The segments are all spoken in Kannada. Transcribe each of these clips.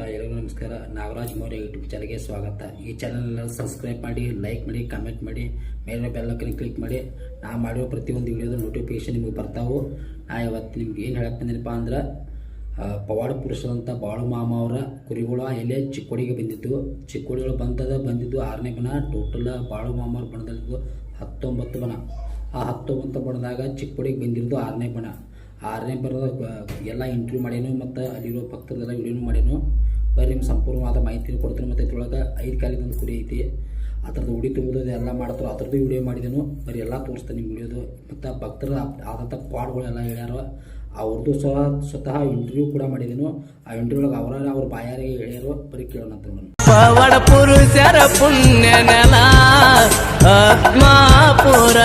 ಎಲ್ಲರಿಗೂ ನಮಸ್ಕಾರ. ನಾಗರಾಜ್ ಮೌರ್ಯ ಯೂಟ್ಯೂಬ್ ಚಾನಲ್ಗೆ ಸ್ವಾಗತ. ಈ ಚಾನಲ್ನ ಸಬ್ಸ್ಕ್ರೈಬ್ ಮಾಡಿ ಲೈಕ್ ಮಾಡಿ ಕಮೆಂಟ್ ಮಾಡಿ ಮೇಲೆ ಬೆಲ್ಲಕ್ಕನ್ನು ಕ್ಲಿಕ್ ಮಾಡಿ. ನಾ ಮಾಡಿರೋ ಪ್ರತಿಯೊಂದು ವಿಡಿಯೋದ ನೋಟಿಫಿಕೇಶನ್ ನಿಮಗೆ ಬರ್ತಾವೆ. ನಾ ಇವತ್ತು ನಿಮ್ಗೆ ಏನು ಹೇಳಕ್ಕೆ ಅಂದ್ರೆ ಪವಾಡ ಪುರುಷರಂಥ ಬಾಳು ಮಾಮ ಅವರ ಕುರಿಗಳು ಎಲೆ ಚಿಕ್ಕೋಡಿಗೆ ಬಂದಿದ್ದು. ಚಿಕ್ಕೋಡಿಗಳು ಬಂತದ, ಬಂದಿದ್ದು ಆರನೇ ಬನ ಟೋಟಲ್ ಬಾಳು ಮಾಮ ಅವ್ರ ಬಣದಲ್ಲಿದ್ದು ಹತ್ತೊಂಬತ್ತು ಬನ ಆ ಹತ್ತೊಂಬತ್ತು ಬಣದಾಗ ಚಿಕ್ಕೋಡಿಗೆ ಬಂದಿರೋದು ಆರನೇ ಬಣ. ಆರನೇ ಬರೋದು ಎಲ್ಲ ಇಂಟರ್ವ್ಯೂ ಮಾಡೇನು ಮತ್ತು ಅಲ್ಲಿರೋ ಭಕ್ತರದೆಲ್ಲ ವಿಡಿಯೋನು ಮಾಡೇನು. ಬರೀ ನಿಮ್ಗೆ ಸಂಪೂರ್ಣವಾದ ಮಾಹಿತಿ ಕೊಡ್ತೀನಿ ಮತ್ತು ಇದ್ರೊಳಗೆ ಐದು ಕಾಲಿದ ಒಂದು ಕುರಿ ಐತಿ. ಆ ಥರದ್ದು ಉಡಿ ತುಂಬೋದು ಎಲ್ಲ ಮಾಡ್ತಾರೆ ಅದ್ರದ್ದು ವಿಡಿಯೋ ಮಾಡಿದೆನು. ಬರೀ ಎಲ್ಲ ತೋರಿಸ್ತಾನೆ ನಿಮ್ಮ ವಿಡಿಯೋದು ಮತ್ತು ಭಕ್ತರ ಆದಂಥ ಪಾಡ್ಗಳೆಲ್ಲ ಹೇಳ್ಯಾರ. ಅವ್ರದ್ದು ಸಹ ಸ್ವತಃ ಇಂಟರ್ವ್ಯೂ ಕೂಡ ಮಾಡಿದೆನು. ಆ ಇಂಟರ್ವ್ಯೂ ಒಳಗೆ ಅವರ ಅವ್ರ ಬಾಯಾರಿಗೆ ಹೇಳ್ಯಾರೋ. ಬರೀ ಕೇಳೋಣ ಅಂತ ಪುರುಷರ ಆತ್ಮಾಪುರ.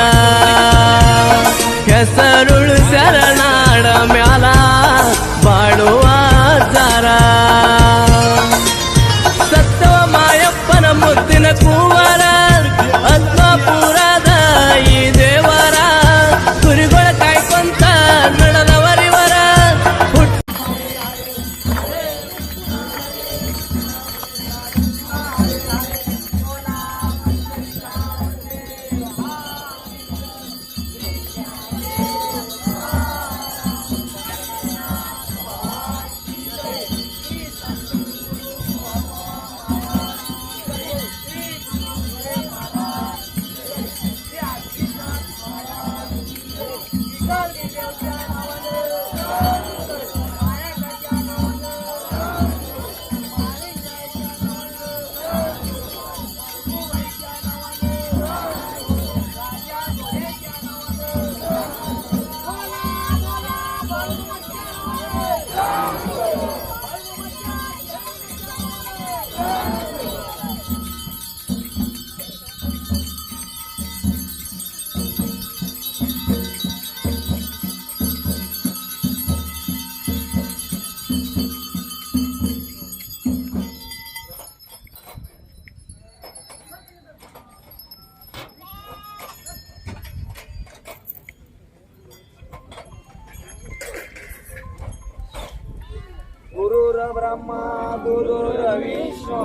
Brahma गुरुरविष्णु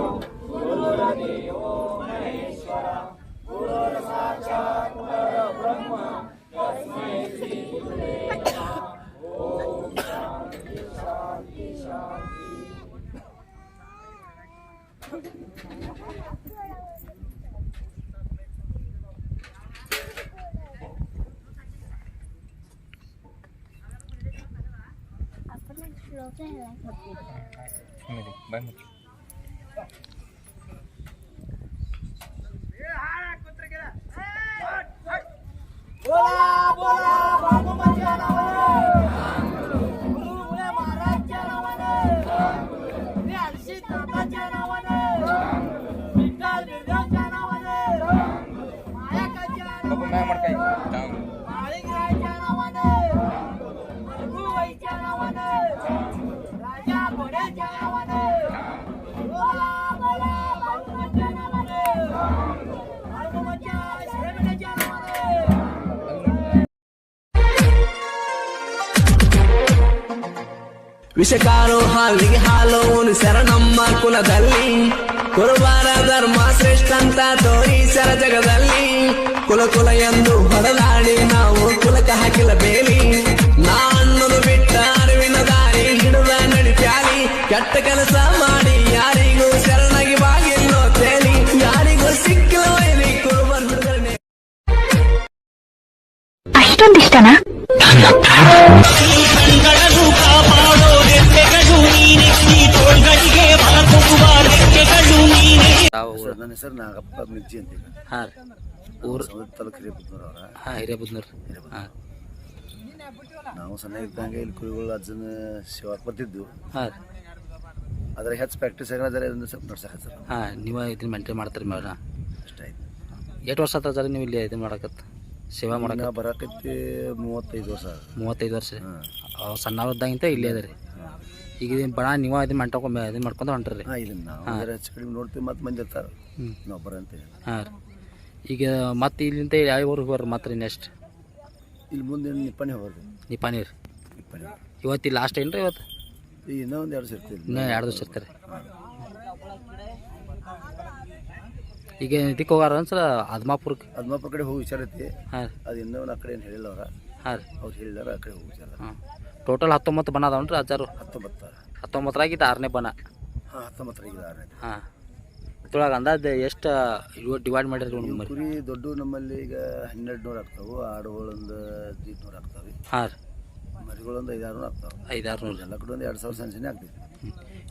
गुरुरदेवो banyak Bola! ವಿಷಕಾರು ಹಾಲಿಗೆ ಹಾಲೋನು ಉಣಿಸರ ನಮ್ಮ ಕುಲದಲ್ಲಿ. ಕುರುಬಾರ ಧರ್ಮ ಶ್ರೇಷ್ಠ ಅಂತ ತೋರಿಸರ ಜಗದಲ್ಲಿ. ಕುಲ ಕುಲ ಎಂದು ಹೊಡೆದಾಡಿ ನಾವು ಕುಲಕ ಹಾಕಿಲ್ಲ ಬೇಲಿ ನಾ ಅನ್ನೋದು ಬಿಟ್ಟ ಅರಿವಿನ ದಾರಿ ಹಿಡಿದ ನಡಿಪ್ಯಾಲಿ ಕೆಟ್ಟ ಕೆಲಸ ಮಾಡಿ ಯಾರಿಗೂ ಶರಣಾಗಿ ಬಾಗಿಲ್ಲೋ ತೇಲಿ. ಯಾರಿಗೂ ಸಿಕ್ಕಿಲ್ಲ ವೈರಿ ಕುರುಬನ್ ಹುಡುಗರನ್ನೇ ಅಷ್ಟೊಂದು ಊರು ನನ್ನ ಹೆಸರು ನಾಗಪ್ಪ ಮಿರ್ಜಿ ಅಂತ ಹಾಂ ಊರು ಸೌದ ತಾಲೂಕು ಹಿರೇಪುತ್ತೂರು ಅವರ. ಹಾಂ ಹಿರೇಬುದ್ನೂರು. ಹಾಂ. ನಾವು ಸಣ್ಣ ಇದ್ದಂಗೆ ಇಲ್ಲಿ ಕುರಿಗಳು ಅಜ್ಜನ ಸೇವಾಕ್ ಬರ್ತಿದ್ವು. ಹಾಂ ಅದ್ರ ಹೆಚ್ಚು ಪ್ರಾಕ್ಟೀಸ್ ಆಗಿದ್ರೆ ಅದನ್ನ ಸ್ವಲ್ಪ ನಡ್ಸಕ್ಕೆ ಸರ್. ಹಾಂ ನೀವು ಇದನ್ನ ಮೇಂಟೈನ್ ಮಾಡ್ತೀರಿ ಮೇಡ ಅಷ್ಟೇ ಆಯ್ತು. ಎಷ್ಟು ವರ್ಷ ಆತ ಸರ್ ನೀವು ಇಲ್ಲಿ ಇದನ್ನ ಮಾಡಕತ್ತ? ಸೇವಾ ಮಾಡಕ ಬರಕತ್ತಿ ಬರಾಕೈತಿ ಮೂವತ್ತೈದು ವರ್ಷ ಮೂವತ್ತೈದು ವರ್ಷ. ಸಣ್ಣವ್ರದ್ದಾಗಿಂತ ಇಲ್ಲೇ ಅದ ರೀ. ಈಗ ಇದನ್ನ ಬಣ ನೀವು ಇದನ್ನ ಮಾಡ್ಕೊಂಡ್ ಇದನ್ನ ಮಾಡ್ಕೊಂಡು ಹೊಂಟ್ರಿ ಹಾಂ ಇದನ್ನ ನಾವು ಹೆಚ್ಚು ಕಡಿಮೆ ನೋಡ್ತೀವಿ ಮತ್ತೆ ಮಂದಿ ಇರ್ತಾರೆ. ನಾವು ಬರಂತ ಹಾಂ ರೀ. ಈಗ ಮತ್ತೆ ಇಲ್ಲಿಂದ ಯಾವ ಊರಿಗೆ ಬರ್ರಿ ಮತ್ತೆ ನೆಕ್ಸ್ಟ್ ಇಲ್ಲಿ ಮುಂದೆ ನಿಪ್ಪಾಣಿ ಹೋಗ್ರಿ ನಿಪಾನಿ ರೀ. ನಿಪ್ಪಾಣಿ. ಇವತ್ತು ಲಾಸ್ಟ್ ಏನು ರೀ ಇವತ್ತು? ಈಗ ಇನ್ನೂ ಒಂದು ಎರಡು ಸೇರ್ತೀವಿ ಇನ್ನೂ ಎರಡು ದಿವಸ ಇರ್ತಾರೆ ಈಗ ಇದಕ್ಕೆ ಹೋಗಾರ ಅನ್ಸರ ಅದ್ಮಾಪುರಕ್ಕೆ ಅದ್ಮಾಪುರ ಕಡೆ ಹೋಗಿ ವಿಚಾರ ಐತಿ. ಹಾಂ ಅದು ಇನ್ನೂ ಆ ಕಡೆ ಏನು ಹೇಳಿಲ್ಲ ಅವ್ರ. ಹಾಂ ಅವ್ರು ಹೇಳಿದಾರ ಆ ಕಡೆ ಹೋಗಿ ವಿಚಾರ ಹಾಂ. ಟೋಟಲ್ ಹತ್ತೊಂಬತ್ತು ಬನ ಅದಾವನ್ರಿ ಅಜ್ಜಾರು ಹತ್ತೊಂಬತ್ತು. ಹತ್ತೊಂಬತ್ತರಾಗ ಇದು ಆರನೇ ಬನ ಹಾಂ ಹತ್ತೊಂಬತ್ತರಾಗ ಆರನೇ ಹಾಂ. ಇದ್ರೊಳಗೆ ಅಂದಾಜು ಎಷ್ಟು ಇವು ಡಿವೈಡ್ ಮಾಡಿರಿ ಕುರಿ ದೊಡ್ಡ ನಮ್ಮಲ್ಲಿ ಈಗ ಹನ್ನೆರಡು ನೂರು ಆಗ್ತಾವೆ ಆಡುಗಳೊಂದು ನೂರು ಆಗ್ತಾವೆ. ಹಾಂ ರೀ. ಮರಿಗಳೊಂದು ಐದಾರು ನೂರು ಆಗ್ತಾವೆ. ಐದಾರು ನೂರು ಎಲ್ಲ ಕಡೆ ಒಂದು ಎರಡು ಸಾವಿರ ಸಂಚನೆ ಆಗ್ತೈತಿ.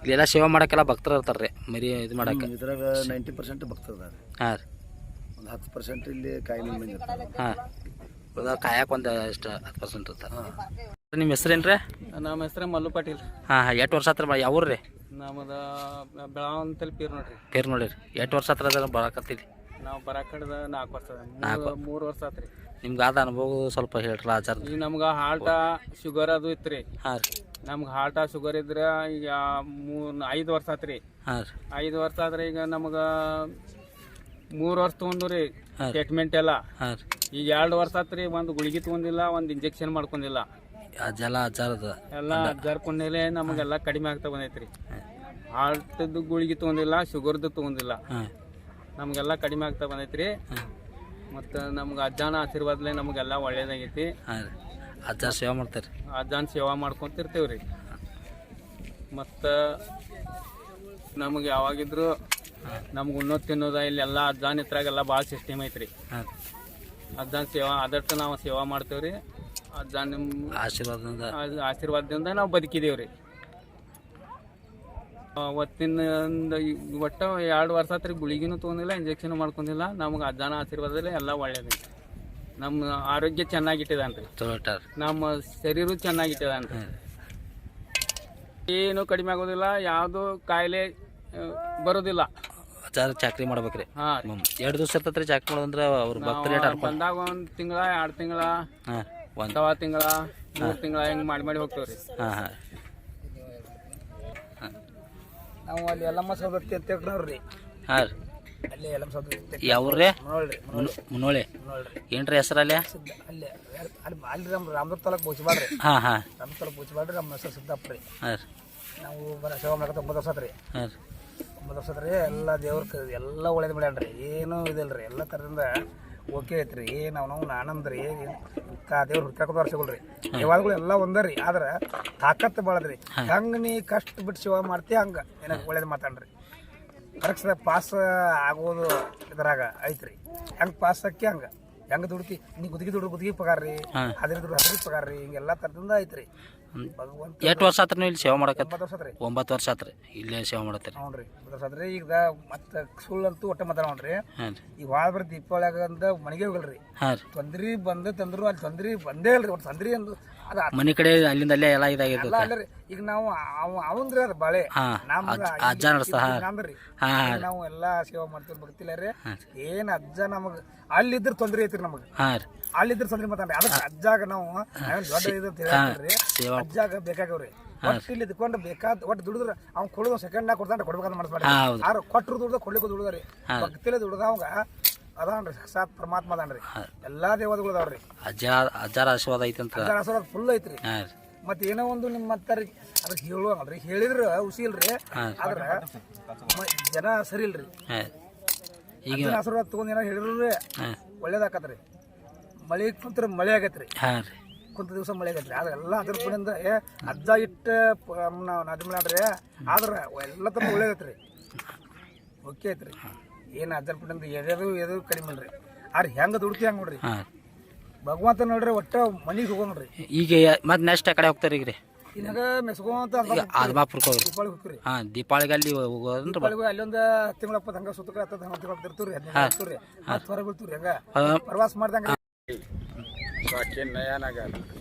ಇಲ್ಲೆಲ್ಲ ಸೇವೆ ಮಾಡೋಕ್ಕೆಲ್ಲ ಭಕ್ತರು ಇರ್ತಾರೆ ರೀ ಮರಿ ಇದು ಮಾಡೋಕ್ಕೆ. ಇದ್ರಾಗ ನೈಂಟಿ ಪರ್ಸೆಂಟ್ ಭಕ್ತರು ಹಾಂ ರೀ. ಒಂದು ಹತ್ತು ಪರ್ಸೆಂಟ್ ಇಲ್ಲಿ ಕಾಯಿ ಮಂದಿ ಇರ್ತಾರೆ. ಹಾಂ. ಕಾಯಕ್ಕೆ ಒಂದು ಎಷ್ಟು ಹತ್ತು ಪರ್ಸೆಂಟ್ ಇರ್ತಾರೆ. ನಿಮ್ಮ ಹೆಸ್ರೇನು ರೀ ನಮ್ಮ ಹೆಸ್ರು ಮಲ್ಲು ಪಾಟೀಲ್ ಹಾಂ ಹಾಂ ಎಷ್ಟು ವರ್ಷ ಹತ್ರ ಯಾವ್ರಿ ರೀ? ನಮ್ಮದ ಬೆಳಗಾವ್ ಅಂತಲ್ಲಿ ಪೀರ್ ನೋಡ್ರಿ. ಪೇರ್ ನೋಡಿರಿ. ಎಷ್ಟು ವರ್ಷ ಹತ್ರ ಅದ್ರ ಬರಾಕತ್ತೀರಿ? ನಾವು ಬರಾಕಡ್ದ ನಾಲ್ಕು ವರ್ಷ ನಾಲ್ಕು. ಮೂರು ವರ್ಷ ಆತ್ರಿ. ನಿಮ್ಗೆ ಆದ ಅನುಭವ ಸ್ವಲ್ಪ ಹೇಳ್ರಿ ಆಚಾರ ಈಗ ನಮ್ಗೆ ಹಾರ್ಟ ಶುಗರ್ ಅದು ಇತ್ತು ರೀ ಹಾಂ ರೀ. ನಮ್ಗೆ ಹಾರ್ಟ ಶುಗರ್ ಇದ್ರೆ ಈಗ ಮೂರು ಐದು ವರ್ಷ ಆತ್ರಿ. ಹಾಂ ರೀ. ಐದು ವರ್ಷ ಆದ್ರೆ ಈಗ ನಮ್ಗೆ ಮೂರು ವರ್ಷ ತೊಗೊಂಡು ರೀ. ಹಾಂ. ಟ್ರೀಟ್ಮೆಂಟ್ ಎಲ್ಲ. ಹಾಂ ರೀ. ಈಗ ಎರಡು ವರ್ಷ ಆತ್ರಿ ಒಂದು ಗುಳಿಗೆ ತಗೊಂಡಿಲ್ಲ ಒಂದು ಇಂಜೆಕ್ಷನ್ ಮಾಡ್ಕೊಂಡಿಲ್ಲ. ಅದೆಲ್ಲ ಜಲದ ಎಲ್ಲ ಜರ್ಕೊಂಡೇಲೆ ನಮಗೆಲ್ಲ ಕಡಿಮೆ ಆಗ್ತಾ ಬಂದೈತ್ರಿ. ಹಾರ್ಟದ್ದು ಗುಳಿಗೆ ತಗೊಂಡಿಲ್ಲ ಶುಗರ್ದು ತಗೊಂಡಿಲ್ಲ. ನಮಗೆಲ್ಲ ಕಡಿಮೆ ಆಗ್ತಾ ಬಂದೈತ್ರಿ. ಮತ್ತು ನಮ್ಗೆ ಅಜ್ಜಾನ ಆಶೀರ್ವಾದಲೇ ನಮಗೆಲ್ಲ ಒಳ್ಳೇದಾಗೈತಿ. ಅಜ್ಜ ಸೇವಾ ಮಾಡ್ತಾರೆ ಅಜ್ಜಾನ ಸೇವಾ ಮಾಡ್ಕೊತಿರ್ತೇವೆ ರೀ ಮತ್ತು ನಮಗೆ ಯಾವಾಗಿದ್ರು ನಮ್ಗೆ ಉಣ್ಣೋದು ತಿನ್ನೋದ ಇಲ್ಲೆಲ್ಲ ಎಲ್ಲ ಅಜ್ಜಾನ ಇತ್ರಾಗೆಲ್ಲ ಭಾಳ ಸಿಸ್ಟಮ್ ಐತ್ರಿ. ಅಜ್ಜನ ಅಜ್ಜಾನ ಸೇವಾ ಆದಷ್ಟು ನಾವು ಸೇವಾ ಮಾಡ್ತೇವೆ ರೀ ಅಜ್ಜಾನ ನಿಮ್ಮ ಆಶೀರ್ವಾದದಿಂದ. ಆಶೀರ್ವಾದದಿಂದ ನಾವು ಬದುಕಿದೇವೆ ರೀ ಅವತ್ತಿನ ಒಂದು ಈ- ಒಟ್ಟು ಎರಡು ವರ್ಷ ಆತ್ರಿ ಗುಳಿಗಿನೂ ತೊಗೊಂಡಿಲ್ಲ ಇಂಜೆಕ್ಷನ್ ಮಾಡ್ಕೊಂಡಿಲ್ಲ. ನಮ್ಗೆ ಅಜ್ಜಾನ ಆಶೀರ್ವಾದದಲ್ಲಿ ಎಲ್ಲ ಒಳ್ಳೇದೈತಿ ನಮ್ಮ ಆರೋಗ್ಯ ಚೆನ್ನಾಗಿಟ್ಟಿದಾನೆ ರೀ ಚಲೋ ಇಟ್ಟಾರ ನಮ್ಮ ಶರೀರ ಚೆನ್ನಾಗಿಟ್ಟಿದಾನೆ ರೀ ಏನು ಕಡಿಮೆ ಆಗೋದಿಲ್ಲ ಯಾವುದು ಕಾಯಿಲೆ ಆ, ಬರೋದಿಲ್ಲ. ಚಾಕ್ರಿ ಮಾಡ್ಬೇಕ್ರಿ. ಹಾಂ. ಎರಡು ದಿವಸ ಇರ್ತೈತ್ರಿ ಚಾಕ್ರಿ ಮಾಡೋದಂದ್ರೆ ಅವ್ರ ಭಕ್ತರು ರೇಟ್ ಹರ್ಕೊಂಡು ಬಂದಾಗ ಒಂದು ತಿಂಗಳ ಎರಡು ತಿಂಗಳ. ಹಾಂ. ಒಂದು ಸವಾ ತಿಂಗಳ ಮೂರು ತಿಂಗಳ ಹೆಂಗೆ ಮಾಡಿ ಮಾಡಿ ಹೋಗ್ತೇವ್ರಿ. ಹಾಂ ಹಾಂ. ನಾವು ಅಲ್ಲಿ ಎಲ್ಲಮ್ಮ ಸೌದತ್ತಿ ಅಂತ ಹೇಳ್ರಿ ಹಾಂ ರೀ. ಅಲ್ಲಿ ಎಲ್ಲಮ್ಮ ಸೌದತ್ತಿ ಯಾವ್ರಿ ನೋಡ್ರಿ ಮುನ್ನೋಳಿ ನೋಡ್ರಿ ಏನ್ರಿ ಹೆಸರಲ್ಲಿ ಅಲ್ಲಿ? ಅಲ್ಲಿ ಅಲ್ಲಿ ನಮ್ಮ ರಾಮದುರ್ಗ ತಾಲೂಕು ಬೋಚಿಬಾಡ್ರಿ ಹಾಂ ಹಾಂ. ರಾಮದುರ್ಗ ತಾಲೂಕು ಬೋಚಿಬಾಡ್ರಿ ನಮ್ಮ ಹೆಸರು ಸಿದ್ದಪ್ಪ ರೀ ಹಾಂ ರೀ. ನಾವು ಬರ ಸೇವಾ ಮಾಡಕತ್ತ ಒಂಬತ್ತು ವರ್ಷ ರೀ ಹಾಂ ರೀ. ಒಂಬತ್ತು ವರ್ಷ ರೀ ಎಲ್ಲ ದೇವ್ರ ಎಲ್ಲ ಒಳ್ಳೇದು ಮಾಡ್ಯಾನ್ರಿ. ಏನೂ ಇದಿಲ್ಲ ರೀ ಎಲ್ಲ ಥರದಿಂದ ಓಕೆ ಐತ್ರಿ. ಏನು ನಾವು ಆನಂದ ರೀ ಕಾ ದೇವ್ರು ಹುಡ್ಕಾಕೋದು ವರ್ಷಗಳ್ರಿ ಯಾವಾಗಲೂ ಎಲ್ಲ ಒಂದರಿ ಆದ್ರೆ ತಾಕತ್ತು ಬಾಳದ್ರಿ. ಹೆಂಗೆ ನೀ ಕಷ್ಟ ಬಿಟ್ಟು ಸೇವಾ ಮಾಡ್ತಿ ಹಂಗೆ? ಏನಕ್ಕೆ ಒಳ್ಳೇದು ಮಾತಾಡ್ರಿ. ಕರೆಕ್ಟ್ ಪಾಸ್ ಆಗೋದು ಇದ್ರಾಗ ಐತ್ರಿ. ಹೆಂಗೆ ಪಾಸ್ ಆಕಿ ಹಂಗೆ? ಹೆಂಗೆ ದುಡ್ತಿ ನೀ ಗುದಿಗೆ ದುಡ್ಡು ಗುದಿಗೆ ಪಗಾರ ರೀ ಅದ್ರ ದುಡ್ಡು ಅದ್ರಿಗೆ ಪಗಾರ ರೀ ಹಿಂಗೆಲ್ಲ ಥರದಿಂದ ಐತ್ರಿ. ಎಷ್ಟು ವರ್ಷ ಆತ್ರಿ ನೀವು ಇಲ್ಲಿ ಸೇವೆ ಮಾಡಕತ್ತ ಒಂಬತ್ತು ವರ್ಷ ಆತ್ರಿ. ಒಂಬತ್ತು ವರ್ಷ ಆತ್ರಿ. ಇಲ್ಲೇ ಸೇವೆ ಮಾಡತ್ತೀರಿ ನೋಡ್ರಿ ಅದ್ರಿ ಈಗ ಮತ್ತೆ ಸುಳ್ಳಂತೂ ಒಟ್ಟ ಮಾತಾಡ ನೋಡ್ರಿ ಹಾಂ ರೀ. ಈಗ ಭಾಳ ಬರೀ ದೀಪಾವಳಿಯಾಗ ಅಂದ ಮನೆಗೆ ಹೋಗಲ್ರಿ. ಹಾಂ ರೀ. ತೊಂದ್ರಿ ಬಂದ ತಂದ್ರು ಅಲ್ಲಿ ತೊಂದ್ರಿ ಬಂದೇ ಇಲ್ರಿ. ಒಟ್ಟು ತೊಂದ್ರಿ ಅಂದು. ಅದು ಮನೆ ಕಡೆ ಅಲ್ಲಿಂದ ಅಲ್ಲೇ ಎಲ್ಲ ಇದಾಗಿದೆ ಅಲ್ಲ ಅಲ್ಲರಿ ಈಗ ನಾವು ಅವ ಅವಂದ್ರಿ ಅದ ಬಳೆ. ಅಜ್ಜ ನಡೆಸ್ತಾ ನಾವು ಎಲ್ಲಾ ಸೇವಾ ಮಾಡ್ತೀವಿ ಬರ್ತಿಲ್ಲ ರೀ. ಏನ್ ಅಜ್ಜ ನಮಗ ಅಲ್ಲಿದ್ರ ತೊಂದ್ರೆ ಐತ್ರಿ ನಮಗ್. ಅಲ್ಲಿದ್ರ ತೊಂದ್ರೆ ಮಾತಾಡ್ರಿ ಅದಕ್ಕೆ ಅಜ್ಜಾಗ ನಾವು ದೊಡ್ಡ ಅಜ್ಜಾಗ ಬೇಕಾಗವ್ರಿ ಒಟ್ಟು ಇಲ್ಲಿ ಇದ್ಕೊಂಡು ಬೇಕಾದ ಒಟ್ಟು ದುಡಿದ್ರ ಅವ್ನ್ ಕೊಡೋದು ಸೆಕೆಂಡ್ ನಾಗ ಕೊಡ್ತಾನೆ ಕೊಡ್ಬೇಕಂತ ಮಾಡಿಸ್ಬೇಡ ಆರು ಕೊಟ್ಟರು ದುಡ್ದ ಕೊಡ್ಲಿಕ್ಕೂ ದುಡ್ದರಿ. ಭಕ್ತಿಲೆ ದುಡ್ದ ಅವಂಗ. ಅದಾನ್ರಿ ಸಾತ್ ಪರಮಾತ್ಮ ಅದಾನ್ರಿ. ಎಲ್ಲಾ ದೇವತೆಗಳು ಅದಾವ್ರಿ. ಅಜ್ಜ ಅಜ್ಜಾರ ಆಶೀರ್ವಾದ ಐತಿ ಅಂತ ಅಜ್ಜಾರ ಆಶೀರ್ವಾದ ಫುಲ್ ಐತ್ರಿ. ಮತ್ತೆ ಏನೋ ಒಂದು ನಿಮ್ಮ ಮತ್ತಾರಿ. ಅದಕ್ಕೆ ಹೇಳುವಲ್ರಿ ಹೇಳಿದ್ರ ಹುಸಿ ಇಲ್ರಿ. ಆದ್ರ ಮ- ಜನ ಸರಿ ಇಲ್ರಿ. ಈಗ ಆಶೀರ್ವಾದ ತಗೊಂಡ್ ಏನೋ ಹೇಳಿದ್ರು ಹಾಂ. ಒಳ್ಳೇದಾಕತ್ರಿ ಮಳೆ ಕುಂತ್ರ ಮಳೆ ಆಗತ್ರಿ. ಹಾಂ ರೀ. ಕುಂತ ದಿವಸ ಮಳೆ ಆಗತ್ರಿ. ಆದ್ರೆ ಎಲ್ಲ ಅದ್ರ ಕಡೆಯಿಂದ ಏ ಅಜ್ಜ ಇಟ್ಟ ನಾವು ಮಾಡ್ರಿ ಆದ್ರ ಎಲ್ಲ ತುಂಬ ಒಳ್ಳೇದತ್ರಿ ಓಕೆ ಐತ್ರಿ. ಏನು ಅಜ್ಜನ ಕಡೆಯಿಂದ ಎದೆದು ಎದು ಕಡಿಮೆ ಇಲ್ರಿ. ಆದ್ರೆ ಹೆಂಗ ದುಡ್ತಿ ಹಂಗ ನೋಡ್ರಿ. ಹಾಂ. ಭಗವಂತ ನೋಡ್ರಿ ಒಟ್ಟು ಮನೆಗೆ ಹೋಗೋ ನೋಡ್ರಿ. ಈಗ ಮತ್ತೆ ನೆಕ್ಸ್ಟ್ ಆ ಕಡೆ ಹೋಗ್ತಾರೆ ಈಗ ರೀ ಇನ್ನಾಗ ಮೆಸ್ಕೊಂತ ಈಗ ಆದ್ಮಾಪುರಕ್ಕೆ ಹೋಗ್ರಿ. ದೀಪಾವಳಿ ಹಾಂ ದೀಪಾವಳಿಗೆ ಅಲ್ಲಿ ದೀಪಾವಳಿಗೆ ಅಲ್ಲೊಂದು ತಿಂಗಳಪ್ಪ ಹಂಗ ಸುತ್ತಕ ಹತ್ತದ ಹಂಗ ತಿಂಗಳ ಹೋಗ್ತಿರ್ತೀವಿ ಹದಿನೈದು ತಿರ್ತೀವ್ರಿ ಮತ್ತೆ ಹೊರ ರೀ ಹಂಗ ಪ್ರವಾಸ ಮಾಡ್ದಂಗ ಬಾಕಿ ನಯನಾಗಲ್ಲ ಮತ್ತು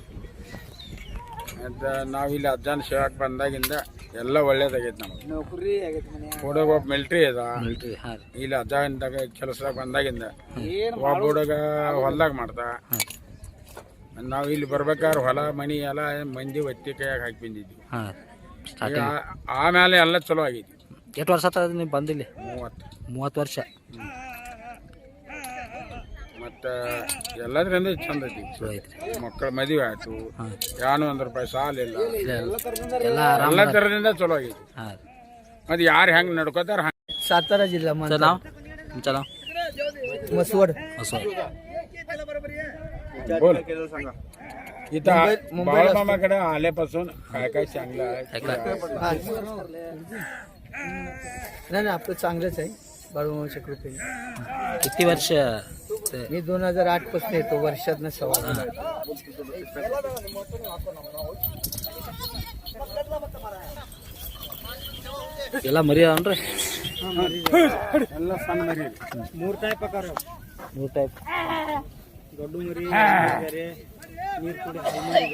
ನಾವಿಲ್ಲಿ ಅಜ್ಜನ ಸೇವಾಕ್ ಬಂದಾಗಿಂದ ಎಲ್ಲ ಒಳ್ಳೇದಾಗೈತೆ ನಮಗೆ ನೌಕರಿ ಹುಡುಗ ಒಬ್ಬ ಮಿಲ್ಟ್ರಿ ಅದ. ಇಲ್ಲಿ ಅಜ್ಜಾಗಿಂದಾಗ ಕೆಲಸದಾಗ ಬಂದಾಗಿಂದ ಒಬ್ಬ ಹುಡುಗ ಹೊಲ್ದಾಗ ಮಾಡ್ದ. ನಾವು ಇಲ್ಲಿ ಬರ್ಬೇಕಾದ್ರೆ ಹೊಲ ಮನಿ ಎಲ್ಲ ಮಂದಿ ಒತ್ತಿ ಕೈಯಾಗ ಹಾಕಿ ಬಂದಿದ್ವಿ. ಈಗ ಆಮೇಲೆ ಎಲ್ಲ ಚಲೋ ಆಗೈತಿ. ಎಷ್ಟು ವರ್ಷ ನೀವು ಬಂದಿಲ್ಲ? ಮೂವತ್ತು. ಮೂವತ್ತು ವರ್ಷ. ಮತ್ತು ಒಟ್ಟ ಎಲ್ಲದ್ರಿಂದ ಚಂದ ಐತಿ ಚಲೋ ಐತ್ರಿ ಮಕ್ಕಳ ಮದುವೆ ಆಯ್ತು ಯಾನು ಒಂದ್ ರೂಪಾಯಿ ಸಾಲ ಇಲ್ಲ ಎಲ್ಲ ಆರಾಮ ಎಲ್ಲ ತರದಿಂದ ಚಲೋ ಆಗೈತಿ ಹಾಂ ಮತ್ತೆ ಯಾರು ಹೆಂಗ್ ನಡ್ಕೋತಾರ ಹಂಗ सातारा जिल्हा ಸರ್ ನಾವು तुमचं नाव मसवड असं बोल इथं बाळमामाकडे आल्यापासून काय काय चांगलं आहे ऐका नाही नाही आपलं चांगलंच आहे बाळूमामाच्या कृपेने किती वर्ष ते- मी दोन हजार आठ पासून येतो वर्षात सव्वा दोन. ಎಲ್ಲ ಮರಿ ಅವನ್ರಿ ಎಲ್ಲ ಸಣ್ಣ ಮರಿ ಮೂರ್ ಟೈಪ್ ಅಕ್ಕಾರ ಮೂರು ಟೈಪ್ ದೊಡ್ಡ ಮರಿ ಬೇರೆ ನೀರ್ ಕುಡಿ ಹೈ ಮರಿ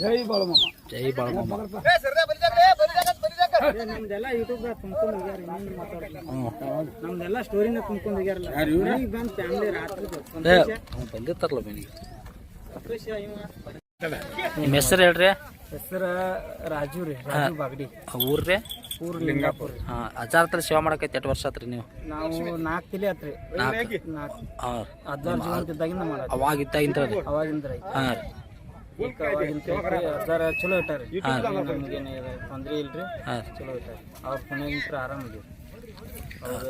ಜೈ ಬಾಳಮಾಮ ಜೈ ಬಾಳಮ್ಮ ನಮ್ದೆಲ್ಲ ಯೂಟ್ಯೂಬ್ ತುಂಬ್ಕೊಂಡು ಹೋಗ್ಯಾರ ಇನ್ನೇನು ಮಾತಾಡಲ್ಲ ನಮ್ದೆಲ್ಲ ಸ್ಟೋರಿನ ತುಂಬ್ಕೊಂಡು ಹೋಗ್ಯಾರಲ್ಲ ಯಾರು ಇವ್ರ? ಮನೆಗ್ ಫ್ಯಾಮಿಲಿ ರಾತ್ರಿ ಬಂದಿರ್ತಾರಲ್ಲ ಮನೆಗೆ. ನಿಮ್ಮ ಹೆಸರು ಹೇಳ್ರಿ? ಹೆಸರ ರಾಜು ರೀ ರಾಜು ಬಾಗಡಿ. ಊರ್ ರೀ? ಊರು ಲಿಂಗಾಪುರ ಹಾಂ ಹಜಾರ್ ಸೇವಾ ಸೇವೆ ಮಾಡಕೈತಿ ಎಷ್ಟು ವರ್ಷ ಆತ್ರಿ ನೀವು? ನಾವು ನಾಲ್ಕು ತಿಳಿ ಆತ್ರಿ. ನಾಲ್ಕು ನಾಲ್ಕು ಹಾಂ. ಹದಿನಾರು ಜೀವನ ಇದ್ದಾಗಿಂದ ಮಾಡೋದು ಅವಾಗ ಇದ್ದಾಗಿಂತ ರೀ? ಅವಾಗಿಂದ ಹಾಂ ರೀ. ಹದಿನಾರ ಚಲೋ ಇಟ್ಟಾರಿ. ನಮ್ಗೇನು ತೊಂದ್ರೆ ಇಲ್ರಿ. ಹಾಂ. ಚಲೋ ಇಟ್ಟಾರಿ. ಅವ್ರ ಪುಣ್ಯಗಿಂತ್ರ ಆರಾಮಿದ್ದೀವಿ ಅವ್ರ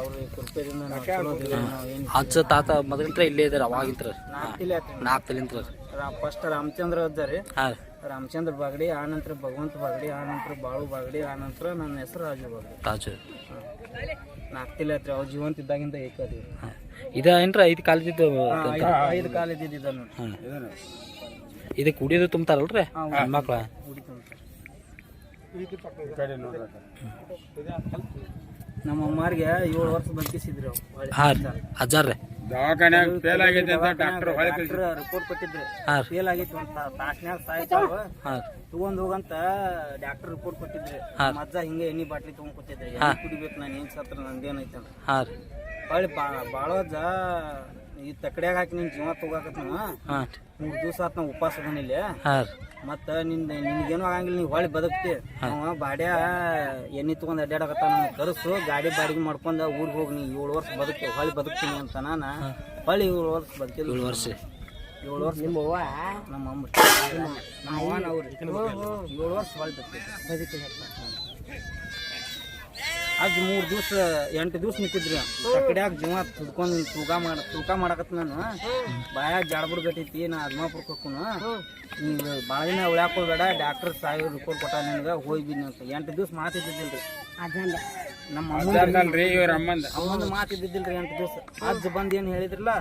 ಅವ್ರ ಕೃಪೆದಿಂದ ನಾವು ಚಲೋ ಏನು ಅಜ್ಜ ತಾತ ಮೊದಲಿಂತ್ರ ಇಲ್ಲೇ ಇದಾರೆ ಅವಾಗಿಂತ್ರ ನಾಲ್ಕು ತಲಿಂತ್ರ ಫಸ್ಟ್ ರಾಮಚಂದ್ರ ಇದ್ದಾರೆ. ರಾಮಚಂದ್ರ ಬಾಗಡಿ ಆನಂತರ ಭಗವಂತ ಬಾಗಡಿ ಆನಂತರ ಬಾಳು ಬಾಗಡಿ ಆನಂತರ ನನ್ನ ಹೆಸರು ರಾಜು ಬಾಗಡಿ. ತಾಜು ನಾಲ್ಕು ತಿಳಿ ಆತ್ರಿ ಅವ್ರು ಜೀವಂತ ಇದ್ದಾಗಿಂದ ಏಕಾದ್ರಿ ಹಾಂ. ಇದ ಏನ್ರ ಐದು ಕಾಲದಿದ್ದು ಐದು ಕಾಲ ಇದ್ದಿದ್ದ ನೋಡಿ ಹಾಂ ಇದು ಕುಡಿಯೋದು ತುಂಬತಾರಲ್ರಿ? ಹೆಣ್ಮಕ್ಳ ನಮ್ಮ ಅಮ್ಮಾರ್ಗೆ ಏಳು ವರ್ಷ ಬದುಕಿಸಿದ್ರು ಹಜಾರ್ರಿ ರೀ ಅಜ್ಜಾರ ರೀ. ದವಾಖಾನ್ಯಾಗ ಫೇಲ್ ಆಗೈತೆ ಅಂತ ಡಾಕ್ಟರ್ ಹೊಳೆ ರಿಪೋರ್ಟ್ ಕೊಟ್ಟಿದ್ರು. ಫೇಲ್ ಆಗೈತೆ ಅಂತ ತಾಸ್ನ್ಯಾಗ ಸಾಯ್ತಾವ ಹಾಂ ತಗೊಂಡ್ ಹೋಗಂತ ಡಾಕ್ಟರ್ ರಿಪೋರ್ಟ್ ಕೊಟ್ಟಿದ್ರಿ. ಹಾಂ. ಮಜ್ಜ ಹಿಂಗೆ ಎಣ್ಣಿ ಬಾಟ್ಲಿ ತಗೊಂಡ್ ಕೊಟ್ಟಿದ್ರಿ ಎಣ್ಣೆ ಕುಡಿಬೇಕು ನಾನು ಹೆಂಗ್ ಸತ್ರ ನಂದೇನೈತೆ ಅಂತ. ಹಾಂ ರೀ. ಹೊಳ್ಳಿ ಬಾ ಬಾಳೋಜ ಈ ತಕಡ್ಯಾಗ ಹಾಕಿ ನಿನ್ ಜೀವ ತಗೋಕತ್ ನಾವು ಹಾಂ ಮೂರ್ ದಿವಸ ಆತ್ ನಾವು ಉಪವಾಸ ಅದನಿಲ್ಲ ಹಾಂ ರೀ. ಮತ್ತ ನಿಂದ ನಿನ್ಗೇನು ಆಗಂಗಿಲ್ಲ ನೀವು ಹೊಳ್ಳಿ ಬದುಕ್ತಿ. ಅವ ಬಾಡ್ಯ ಎಣ್ಣೆ ತಗೊಂಡ್ ಅಡ್ಡಾಡಕತ್ತ ನಾನು ಕರ್ಸು ಗಾಡಿ ಬಾಡಿಗೆ ಮಾಡ್ಕೊಂಡ ಊರಿಗೆ ಹೋಗಿ ನೀ ಏಳು ವರ್ಷ ಬದುಕ್ತಿ ಹೊಳ್ಳಿ ಬದುಕ್ತೀನಿ ಅಂತ ನಾನ ಹೊಳ್ಳಿ ಏಳು ವರ್ಷ ಬದುಕಿಲ್ಲ. ಏಳು ವರ್ಷ. ಏಳು ವರ್ಷ ನಿಮ್ಮ ಅವ್ವ? ನಮ್ಮ ಅಮ್ಮ. ನಮ್ಮ ಅವ್ವ ನಾವು ಏಳು ವರ್ಷ ಹೊಳ್ಳಿ ಬದುಕಿದ್ದೆ ಅದು ಮೂರು ದಿವಸ ಎಂಟು ದಿವಸ ನಿಂತಿದ್ರಿ ಕಡ್ಯಾಗ ಜೀವ ತುಡ್ಕೊಂಡು ತೂಕ ಮಾಡ ತೂಕ ಮಾಡಕತ್ ನಾನು. ಬಾಯಾಗ ಜಾಡ್ಬುಡ್ ಗಟ್ಟೈತಿ ನಾ ಅದ್ಮಾಪುರಕ್ಕೆ ಹೋಗ್ಕೊನು ನೀವು ಬಾಳಿನ ದಿನ ಉಳ್ಯಾಕ ಹೋಗ್ಬೇಡ ಡಾಕ್ಟರ್ ಸಾವಿರ ರಿಪೋರ್ಟ್ ಕೊಟ್ಟ ನಿನಗೆ ಹೋಗ್ಬಿದ್ನಿ ಅಂತ. ಎಂಟು ದಿವಸ ಮಾತಿದ್ದಿಲ್ರಿ ನಮ್ಮ ಅಮ್ಮಂದ ಅವೊಂದು ಮಾತಿದ್ದಿಲ್ರಿ ಎಂಟು ದಿವಸ. ಅಜ್ಜ ಬಂದು ಏನು ಹೇಳಿದ್ರಲ್ಲ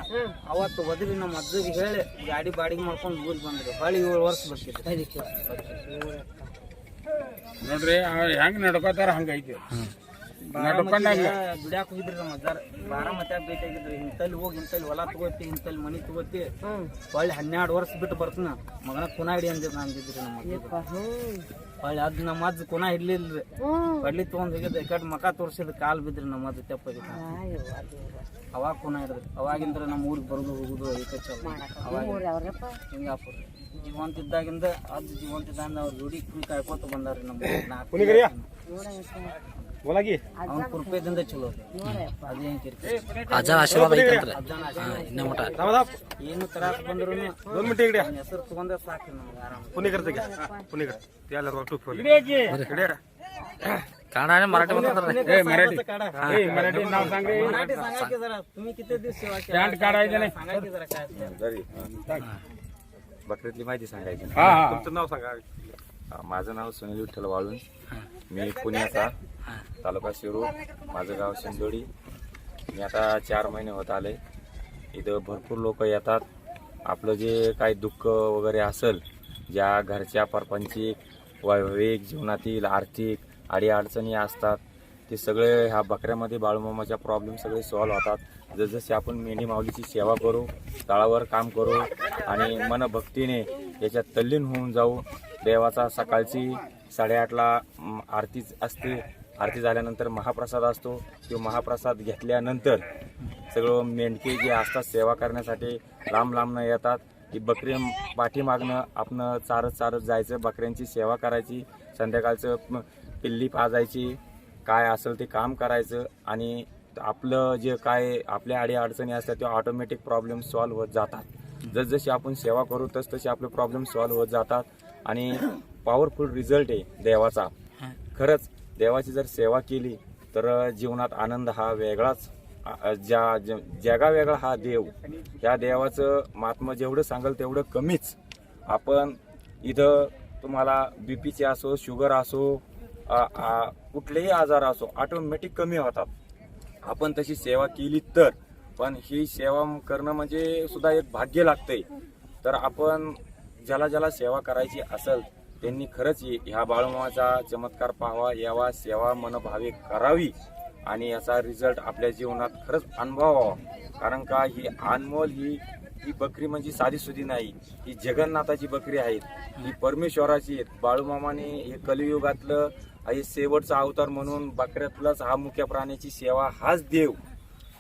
ಅವತ್ತು ಒದ್ರಿ ನಮ್ಮ ಅಜ್ಜಿಗೆ ಹೇಳಿ ಗಾಡಿ ಬಾಡಿಗೆ ಮಾಡ್ಕೊಂಡು ಊರಿಗೆ ಬಂದ್ರಿ ಹೊಳ್ಳಿ ಏಳು ವರ್ಷ ಬರ್ತಿದ್ರಿ ನೋಡ್ರಿ ಹೆಂಗ್ ನಡ್ಕೋತಾರ ಹಂಗೈತಿ. ದುಡ್ಯಾಕ ಹೋಗಿದ್ರಿ ನಮ್ಮ ಅಜ್ಜಾರ. ಬಾರ ಮತ್ತೆ ಭೇಟಿಯಾಗಿದ್ರಿ ಇಂತಲ್ಲಿ ಹೋಗಿ ಇಂತಲ್ಲಿ ಹೊಲ ತಗೋತಿ ಇಂತಲ್ಲಿ ಮನಿ ತಗೋತಿ. ಹೊಳ್ಳಿ ಹನ್ನೆರಡು ವರ್ಷ ಬಿಟ್ಟು ಬರ್ತನ. ಮಗನ ಕುನ ಹಿಡಿ ಅಂದಿದ್ ಅಂದಿದ್ರಿ ನಮ್ಮ. ಹೊಳ್ಳಿ ಅದ್ ನಮ್ಮ ಅಜ್ಜ ಕುನ ಹಿಡ್ಲಿಲ್ರಿ. ಹಳ್ಳಿ ತಗೊಂಡ್ ಹೋಗಿದ್ರಿ ಕಟ್ ಮಕ ತೋರ್ಸಿದ್ ಕಾಲ್ ಬಿದ್ರಿ ನಮ್ಮ ಅಜ್ಜ ತೆಪ್ಪಾಗಿದ್ದ ಅವಾಗ ಕುನ ಹಿಡಿದ್ರಿ ಅವಾಗಿಂದ್ರ ನಮ್ಮ ಊರಿಗೆ ಬರೋದು ಹೋಗುದು ಐತೆ ಚಲೋ. ಅವಾಗ ಹಿಂಗಾಪುರ ಜೀವಂತ ಇದ್ದಾಗಿಂದ ಅಜ್ಜ ಜೀವಂತ ಇದ್ದಾಗ ಅವ್ರ ರೂಢಿ ಕುರಿ ಕಾಯ್ಕೋತ ಬಂದಾರ್ರಿ ನಮ್ಮ ನಾಲ್ಕು ಅವ್ನ ಕೃಪೆದಿಂದ ಚಲೋ ಅದೇನ್ ಕಿರಿಕಿರಿ ಅಜ್ಜಾರ ಆಶೀರ್ವಾದ ಐತಂತ್ರಿ ಹಾಂ ಇನ್ನೂ ಮಟ ಏನು ತ್ರಾಸ ಬಂದ್ರು ಹೆಸರು ತಗೊಂಡ್ರೆ ಸಾಕು ನಮ್ಗೆ ಆರಾಮ ಕನ್ನಡ ಮರಾಠಿ ಮಾತಾಡ್ತಾರೆ ಏ ಮರಾಠಿ ಏ ಮರಾಠಿ ನಾವ್ सांग रे. मराठी सांगायची जरा तुम्ही किती दिवस सेवा केली? पॅन्ट काढायचं नाही. सांगायची जरा काय बकरीतली माहिती सांगायची हा हा तुमचं नाव सांगा माझं नाव सुनील विठ्ठल वाळून मी पुण्याचा तालुका शिरूर माझं गाव शिंदोडी. मी आता चार महिने होत आले. इथं भरपूर लोक येतात. आपलं जे काही दुःख वगैरे असेल ज्या घरच्या परपंचिक वैवाहिक जीवनातील आर्थिक अडीअडचणी असतात ते सगळे ह्या बकऱ्यामध्ये बाळूमामाच्या प्रॉब्लेम सगळे सॉल्व्ह होतात. जसजसे आपण मेंढी माऊलीची सेवा करू तळावर काम करू आणि मनभक्तीने याच्यात तल्लीन होऊन जाऊ देवाचा सकाळची साडेआठला आरतीच असते आरती झाल्यानंतर महाप्रसाद असतो. तो महाप्रसाद घेतल्यानंतर सगळं मेंढके जे असतात सेवा करण्यासाठी लांब लांबनं येतात. की बकरी पाठीमागणं आपण चारत चारत जायचं बकऱ्यांची सेवा करायची संध्याकाळचं पिल्ली पाजायची काय असेल ते काम करायचं आणि आपलं जे काय आपल्या अडी अडचणी असतात ते ऑटोमॅटिक प्रॉब्लेम सॉल्व्ह होत जातात. जसजशी आपण सेवा करू तस तसे आपले प्रॉब्लेम सॉल्व्ह होत जातात. आणि पॉवरफुल रिझल्ट आहे देवाचा. खरंच देवाची जर सेवा केली तर जीवनात आनंद हा वेगळाच ज्या ज- जगावेगळा हा देव. या देवाचं महात्मा जेवढं सांगाल तेवढं कमीच. आपण इथं तुम्हाला बीपीचे असो शुगर असो कुठलेही आजार असो ऑटोमॅटिक कमी होतात. आपण तशी सेवा केली तर. पण ही सेवा करणं म्हणजे सुद्धा एक भाग्य लागतंय. तर आपण ज्याला ज्याला सेवा करायची असेल त्यांनी खरंच ह्या ह्या बाळूमाचा चमत्कार पाहावा यावा सेवा मनभावे करावी आणि याचा रिझल्ट आपल्या जीवनात खरंच अनुभवावा. कारण का ही अनमोल ही ही बकरी म्हणजे साधी सुधी नाही. ही जगन्नाथाची बकरी आहे ही परमेश्वराची आहेत. बाळूमामाने हे कलियुगातलं हे शेवटचा अवतार म्हणून बकऱ्यातलाच हा मुख्य प्राण्याची सेवा हाच देव.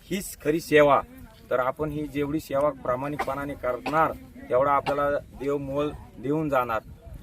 हीच खरी सेवा. तर आपण ही जेवढी सेवा प्रामाणिकपणाने करणार तेवढा आपल्याला देव मोल देऊन जाणार.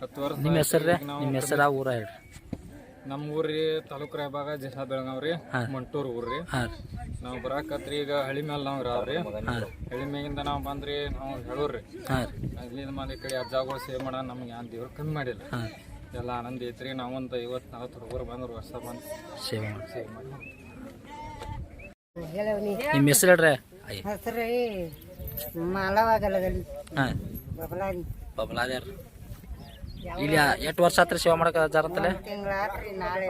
ಹತ್ತು ವರ್ಷ ನಿಮ್ಮ ಹೆಸರು? ರೀ ನಾವು ನಿಮ್ಮ ಹೆಸರು ಆ ಊರ ಹೇಳ್ರಿ? ನಮ್ಮ ಊರ್ರಿ ತಾಲೂಕು ರಾಯಭಾಗ ಜಿಲ್ಲಾ ಬೆಳಗಾವ್ ರೀ ಮಂಟೂರ್ ಊರ್ರಿ ಹಾಂ. ನಾವು ಬರಾಕತ್ರಿ ಈಗ ಹಳಿ ಮೇಲೆ ನಾವು ರೀ. ಹಳಿ ಮೇಗಿಂದ ನಾವು ಬಂದ್ರಿ ನಾವು ಹೇಳೋರ್ರಿ ಹಾಂ. ರೀ ಅಲ್ಲಿಂದ ಮಂದಿ ಈ ಕಡೆ ಅಜ್ಜಾಗಳು ಸೇವ್ ಮಾಡ ನಮ್ಗೆ ಯಾವ ದೇವ್ರು ಕಮ್ಮಿ ಮಾಡಿಲ್ಲ. ಎಲ್ಲ ಆನಂದ ಐತ್ರಿ ನಾವೊಂದು ಐವತ್ತು ನಲ್ವತ್ತು ಹುಡುಗರು ಬಂದ್ರು ವರ್ಷ ಬಂದು ಸೇವ್ ಮಾಡಿ. ಸೇವೆ ಮಾಡಿ. ನಿಮ್ಮ ಹೆಸರು ಹೇಳ್ರಿ? ಹೆಸರು ಹಾಂ. ಬಬಲಾದಿ ಬಬಲಾದ್ಯಾರ. ಇಲ್ಲಿ ಎಷ್ಟು ವರ್ಷ ಆತ್ರಿ ಸೇವೆ ಮಾಡಕ್ಕೆ ಜಾರತ್ತಲೆ? ತಿಂಗಳಾತ್ರಿ ನಾಳೆ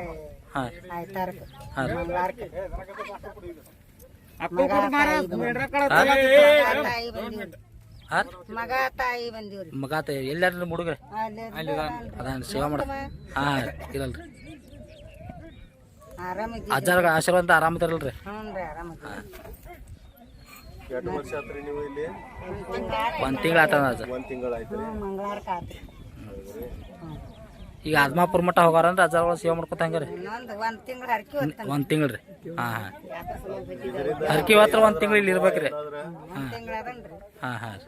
ಹಾಂ. ಆಯ್ತಾರಕ್ಕೆ ತಾಯಿ ಮಗ ತಾಯಿ ಬಂದಿವ್ರಿ. ಮಗ ಆತ ಎಲ್ಲಾರ ಹುಡುಗ್ರಿ? ಅಲ್ಲಿ ಅದಾನ ಸೇವೆ ಮಾಡ ಹಾಂ ಇರಲ್ರಿ. ಅಜ್ಜಾರ ಆಶೀರ್ವಾದ ಆರಾಮ ಇರಲ್ರಿ ಒಂದು ತಿಂಗಳ ಆತದ ಈಗ ಆದ್ಮಾಪುರ ಮಠ ಹೋಗಾರಂದ್ರ ಅಜ್ಜಾರ ಸೇವೆ ಮಾಡ್ಕೊತ ಹಂಗಾರಿ? ಒಂದ್ ಒಂದು ತಿಂಗಳು ರೀ. ಹಾಂ ಹಾಂ. ಹರ್ಕಿ ಹತ್ರ ಒಂದು ತಿಂಗಳು ಇಲ್ಲಿ ಇರ್ಬೇಕ್ರಿ ಹಾ. ಹಾಂ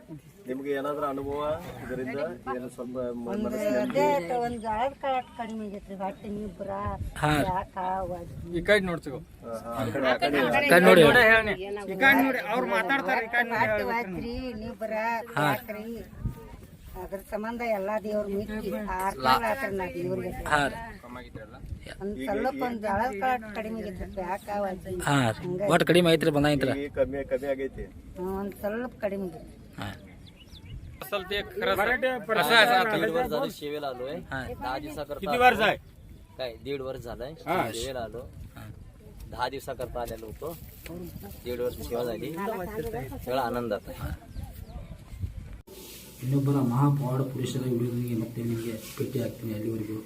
ನಿಮ್ಗೆ ಏನಾದ್ರೂ ಅನುಭವ ಇದರಿಂದ ಏನು ಸ್ವಲ್ಪ ಮ- ಒಂದು ಅದೇ ಒಂದು ಜಳದ ಕಾಳ ಕಡಿಮೆ ಆಗೈತ್ರಿ ಹೊಟ್ಟೆ ನಿಬ್ರ ಹಾಂ. ಯಾಕ ಒಜ್ಜಿ ಈ ಕಡೆ ನೋಡ್ತೀವಿ ಕಡೆ ನೋಡಿ. ನಿಬ್ರ ಯಾಕ್ರಿ? ಅದ್ರ ಸಂಬಂಧ ಎಲ್ಲಾ ದೇವ್ರ ಮಿಕ್ಕಿ ಆರ್ ತಿಂಗಳ ಆತ್ರಿ ನಾ ದೇವ್ರಿಗೆ ಹಾಂ ರೀ ಒಂದ್ ಸ್ವಲ್ಪ ಒಂದ್ ಜಳದ ಕಾಳ ಕಡಿಮೆ ಆಗೈತ್ರಿ ಯಾಕ ಒಜ್ಜಿ ಹಾಂ ರೀ ಒಟ್ಟು ಕಡಿಮೆ ಐತ್ರಿ ಬಂದಾಗಿಂತ್ರ ಈ ಕಮ್ಮಿ ಕಮ್ಮಿ ಆಗೈತಿ ಹ್ಮ್, ಒಂದ್ ಸ್ವಲ್ಪ ಕಡಿಮೆ ಆಗೈತಿ ಹಾಂ ಸ್ವಲ್ಪ एक खरंच किती वर्ष आहे काय दीड वर्ष झालंय हा. सेवेला आलो दहा दिवसाकरता आलेलो होतो दीड वर्ष सेवा झाली सगळा आनंदात आहे ಇನ್ನೊಬ್ಬರ ಮಹಾಪವಾಡ ಪುರುಷರ ವಿಡಿಯೋದೊಂದಿಗೆ ಮತ್ತೆ ನಿಮಗೆ ಭೇಟಿ ಆಗ್ತೀನಿ ಅಲ್ಲಿವರೆಗೂ.